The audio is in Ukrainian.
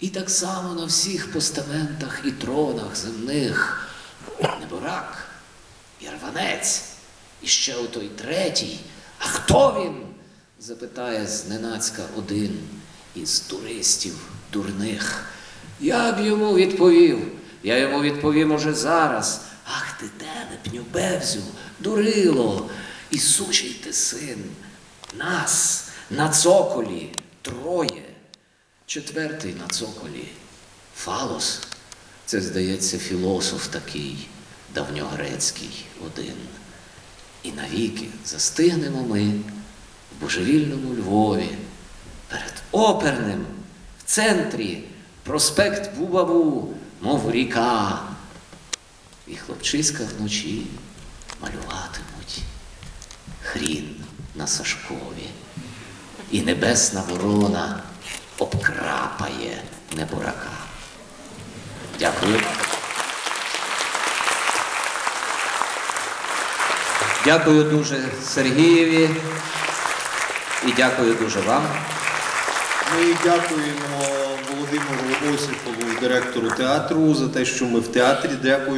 І так само на всіх постаментах і тронах земних неборак, Ярванець, і ще отой третій. А хто він? запитає зненацька один із туристів дурних. Я б йому відповів, я йому відповім уже зараз. Ах ти телепню, бевзю, дурило, і сучий ти син. Нас на цоколі троє. Четвертий на цоколі. Фалос. Це, здається, філософ такий, давньогрецький один. І навіки застигнемо ми в божевільному Львові, перед оперним, в центрі, проспект Бубаву, мов ріка. І хлопчиська вночі малюватимуть хрін на Сашкові, і небесна ворона обкрапає неборака. Дякую. Дякую дуже Сергієві і дякую дуже вам. Ми дякуємо Володимиру Осіпову, директору театру, за те, що ми в театрі. Дякую.